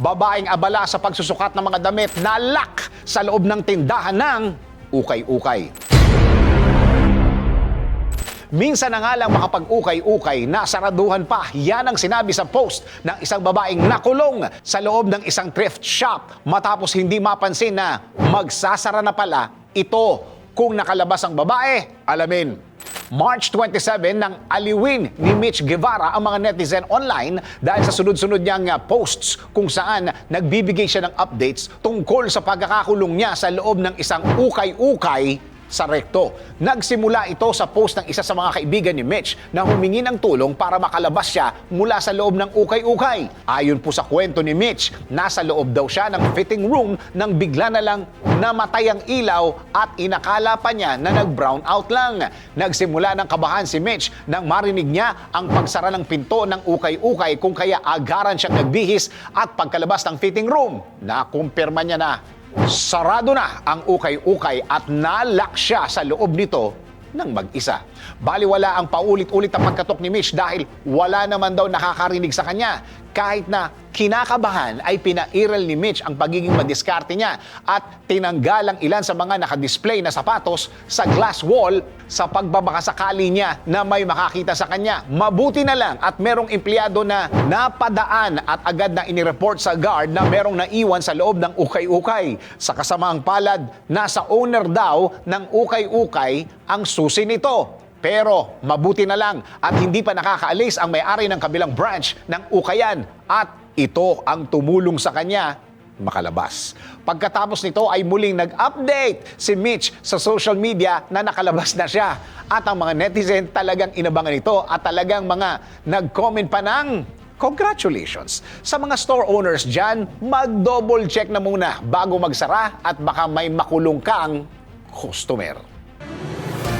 Babaeng abala sa pagsusukat ng mga damit na lock sa loob ng tindahan ng ukay-ukay. Minsan na nga lang makapag-ukay-ukay, nasaraduhan pa. Yan ang sinabi sa post ng isang babaeng nakulong sa loob ng isang thrift shop matapos hindi mapansin na magsasara na pala ito. Kung nakalabas ang babae, alamin. March 27 nang aliwin ni Mitch Guevara ang mga netizen online dahil sa sunod-sunod niyang uh, posts kung saan nagbibigay siya ng updates tungkol sa pagkakakulong niya sa loob ng isang ukay-ukay sa rekto. Nagsimula ito sa post ng isa sa mga kaibigan ni Mitch na humingi ng tulong para makalabas siya mula sa loob ng ukay-ukay. Ayon po sa kwento ni Mitch, nasa loob daw siya ng fitting room nang bigla na lang namatay ang ilaw at inakala pa niya na nag-brown out lang. Nagsimula ng kabahan si Mitch nang marinig niya ang pagsara ng pinto ng ukay-ukay kung kaya agaran siyang nagbihis at pagkalabas ng fitting room, nakumpirma niya na Sarado na ang ukay-ukay at nalak siya sa loob nito ng mag-isa. Baliwala ang paulit-ulit na pagkatok ni Mitch dahil wala naman daw nakakarinig sa kanya. Kahit na kinakabahan ay pinairal ni Mitch ang pagiging madiskarte niya at tinanggal ang ilan sa mga nakadisplay na sapatos sa glass wall sa pagbabakasakali niya na may makakita sa kanya. Mabuti na lang at merong empleyado na napadaan at agad na inireport sa guard na merong naiwan sa loob ng ukay-ukay. Sa kasamaang palad, nasa owner daw ng ukay-ukay ang susi nito. Pero mabuti na lang at hindi pa nakakaalis ang may-ari ng kabilang branch ng Ukayan at ito ang tumulong sa kanya makalabas. Pagkatapos nito ay muling nag-update si Mitch sa social media na nakalabas na siya. At ang mga netizen talagang inabangan ito at talagang mga nag-comment pa ng congratulations. Sa mga store owners dyan, mag-double check na muna bago magsara at baka may makulong kang customer.